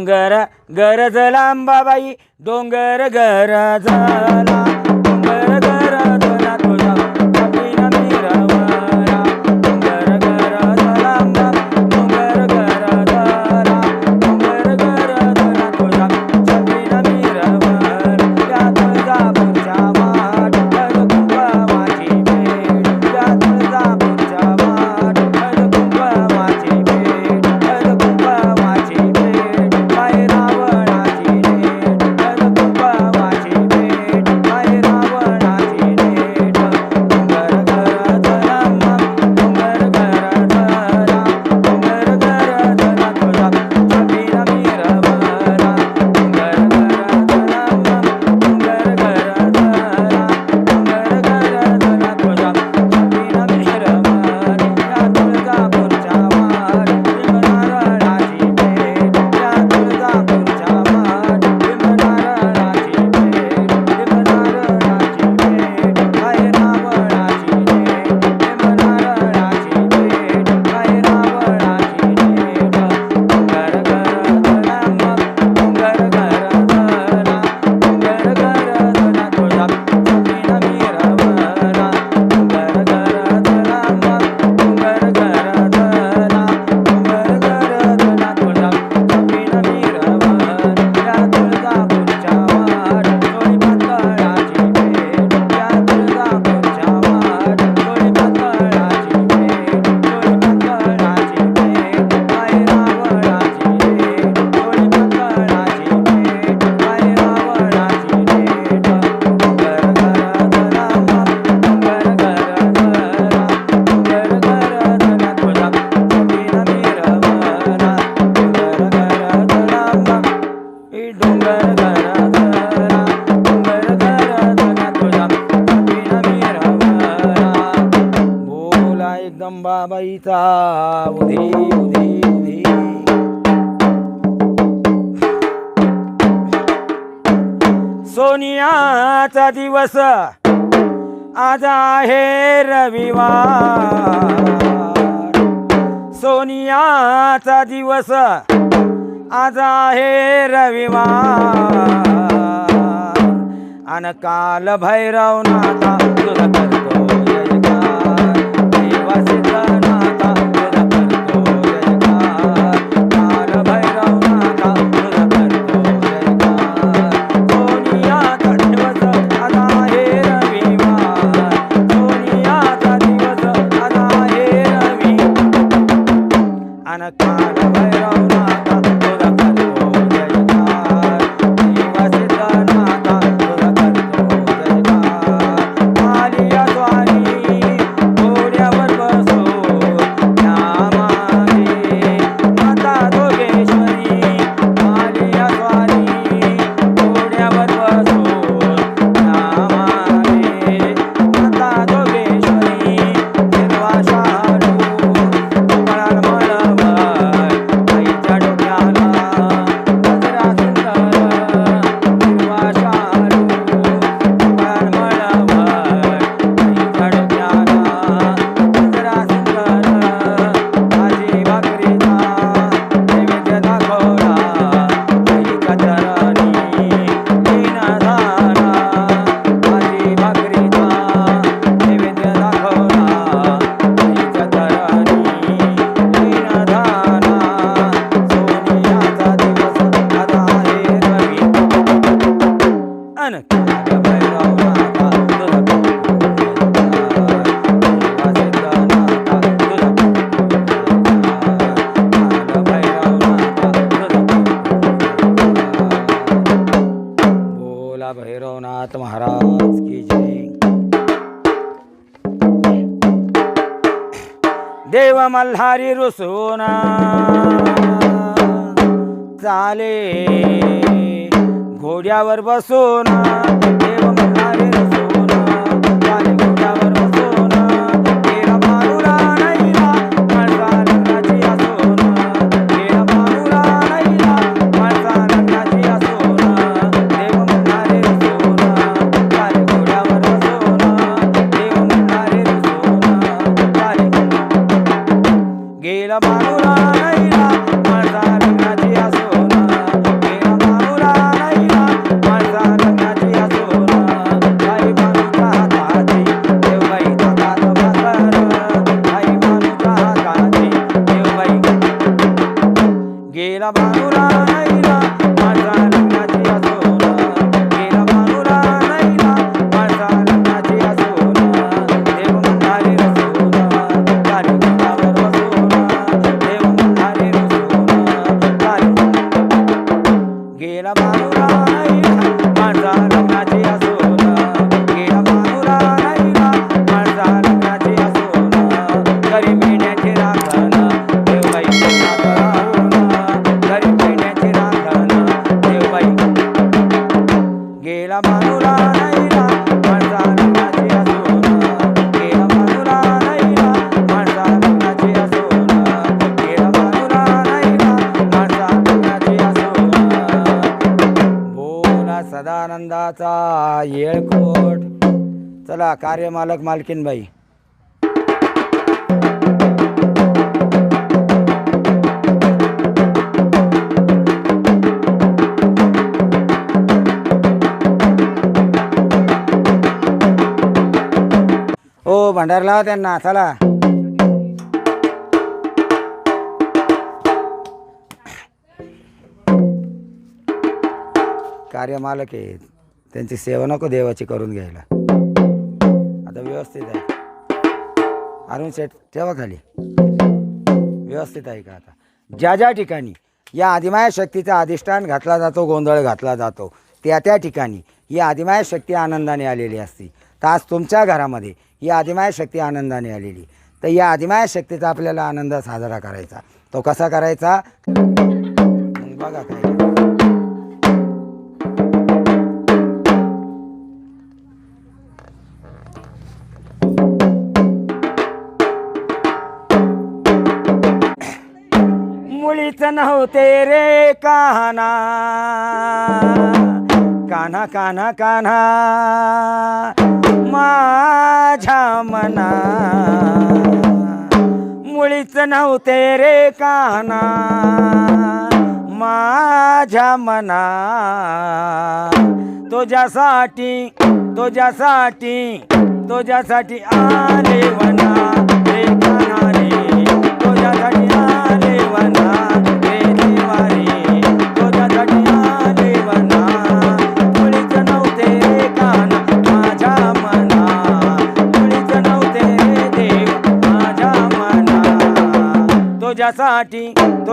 डोंगर गरज लांबाबाई डोंगर गरज दिवस आज आहे रविवार. सोनियाचा दिवस आज आहे रविवार. आणि काल भैरवना अन भैरवनाथ महाराज की जय देव मल्हारी रुसूना चाले घोड्यावर बसून गेला कार्यमालक मालकीनबाई. ओ भंडार लावा त्यांना चला. कार्यमालक आहेत. त्यांची सेवा नको देवाची करून घ्यायला. व्यवस्थित आहे. अरुण सेट ठेवा खाली. व्यवस्थित आहे का आता? ज्या ज्या ठिकाणी या आदिमाया शक्तीचा अधिष्ठान घातला जातो गोंधळ घातला जातो त्या त्या ठिकाणी ही आदिमाया शक्ती आनंदाने आलेली असते. तर आज तुमच्या घरामध्ये ही आदिमाया शक्ती आनंदाने आलेली. तर या आदिमाया शक्तीचा आपल्याला आनंद साजरा करायचा. तो कसा करायचा? बघा काय. तो तेरे रे काना कान्हा कान्हा कान्हा। माझ्या मना। मुळीच नव्हते रे काना माझ्या मना। तुझ्यासाठी तुझ्यासाठी तुझ्यासाठी आले मना।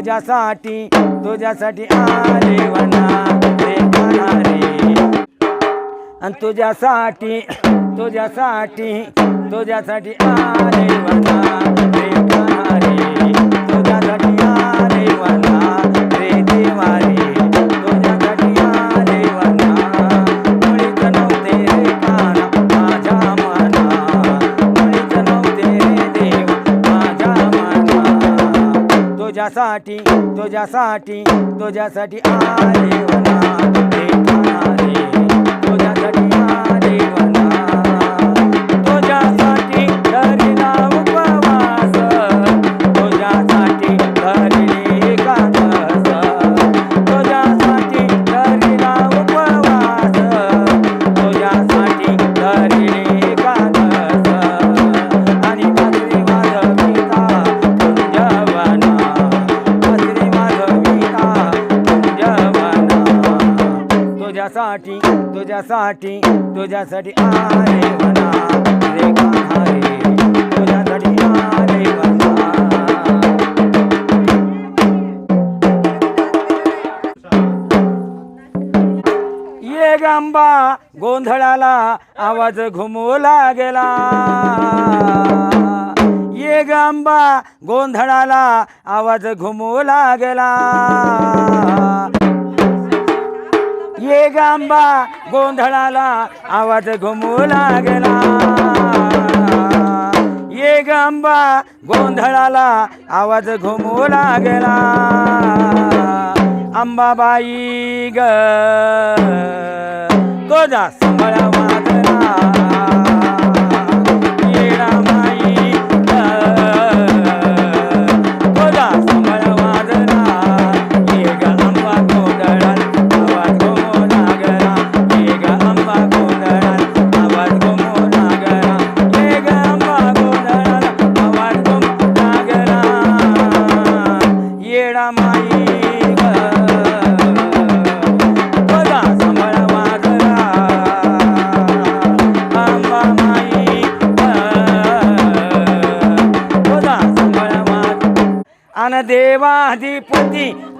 तुझ्यासाठी तुझ्यासाठी तुझ्यासाठी आले वना रे आणि तुझ्यासाठी तुझ्यासाठी तुझ्यासाठी आले वना. तुझ्यासाठी तुझ्यासाठी तुझ्यासाठी आले होणार. तुझ्यासाठी आले रे तुझ्यासाठी आले ये गांबा गोंधळाला आवाज घुमू लागला. ये गांबा गोंधळाला आवाज घुमू लागला. ये गांबा गोंधळाला आवाज घुमू लागला. ये गांबा गोंधळाला आवाज घुमू लागला. अंबाबाई ग तो जा सांभाळा मागला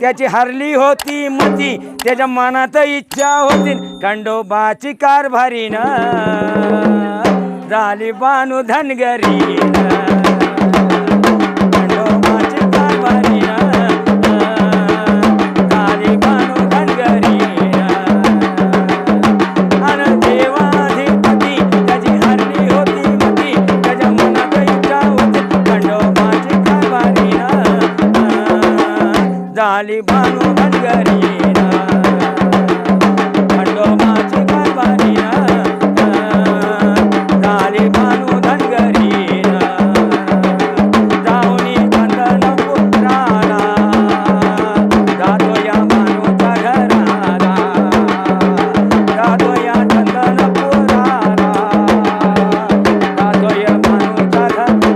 त्याची हरली होती मती त्याच्या मनात इच्छा होती. खंडोबाची कारभारीनं झाली बानू धनगरी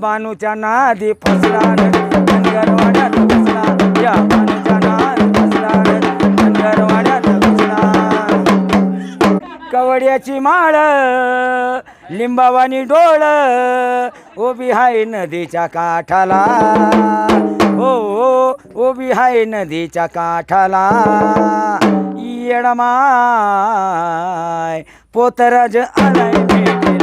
बानूच्या नादी फसला धनगरवाड्यात फसला या बानूच्या नादी फसला धनगरवाड्यात फसला कवड्याची माळ लिंबावानी डोळ ओबी हाय नदीच्या काठाला. हो, हो ओबी हाय नदीच्या काठाला. येडमाय पोतराज आलाय भेटे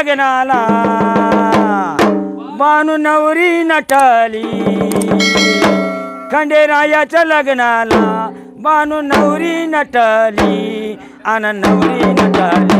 लग्नाला. बानू नवरी नटाली. खंडेरायाच्या लग्नाला बानू नवरी नटाली. आन नवरी नटाली.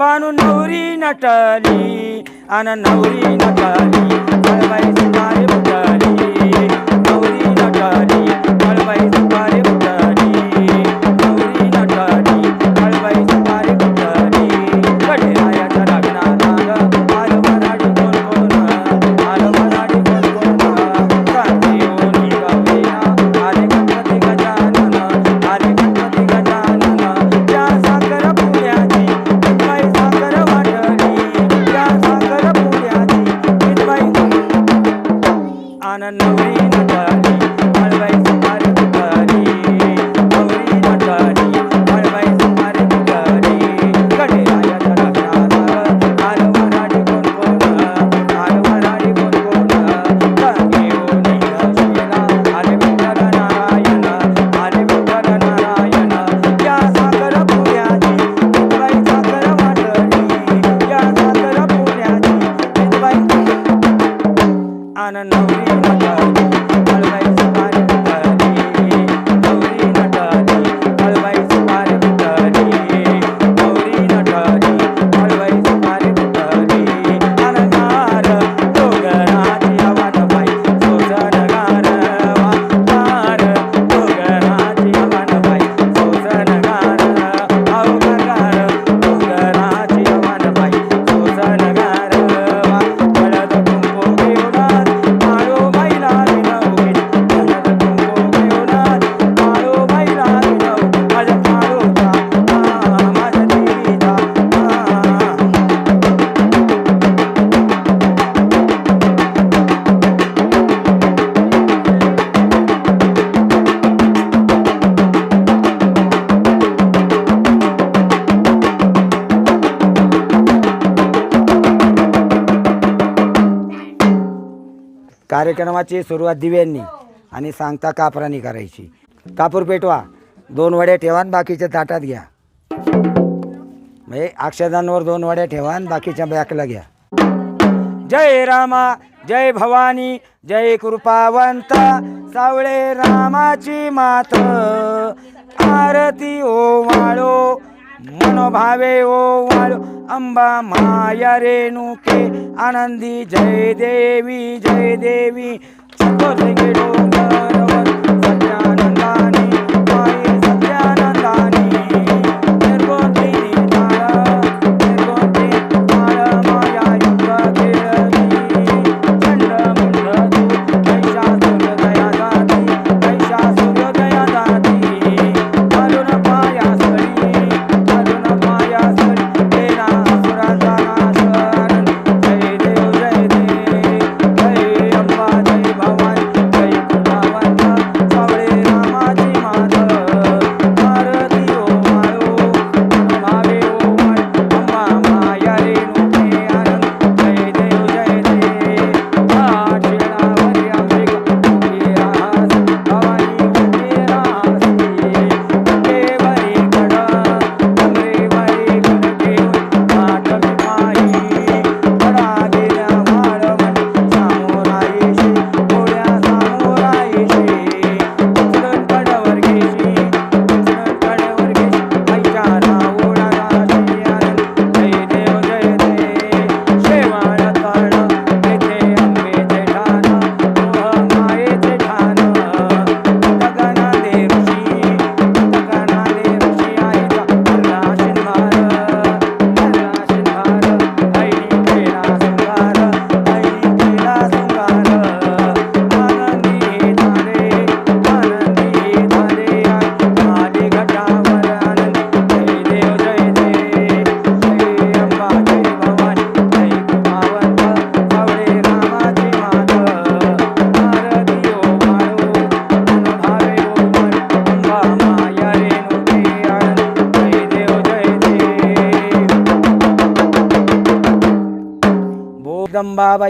Banu Nuri Natali, Ana Nuri Natali. कार्यक्रमाची सुरुवात दिव्यांनी आणि सांगता कापरानी करायची. कापूर पेटवा. दोन वड्या ठेवा आणि बाकीच्या ताटात घ्या. म्हणजे अक्षदांवर दोन वड्या ठेवा आणि बाकीच्या बॅकला घ्या. जय रामा जय भवानी जय कृपावंता. सावळे रामाची मात. आरती ओ माळो మనోభావే ఓ వాడు అంబా మాయ రేణుకే ఆనంది. జయ దేవి జయ దేవి చతుర్గడో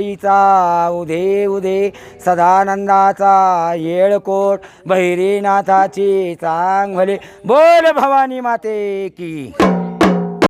जगदंबाबाईचा उदे उदे सदानंदाचा येळकोट भैरीनाथाची चांग भले बोल भवानी माते की.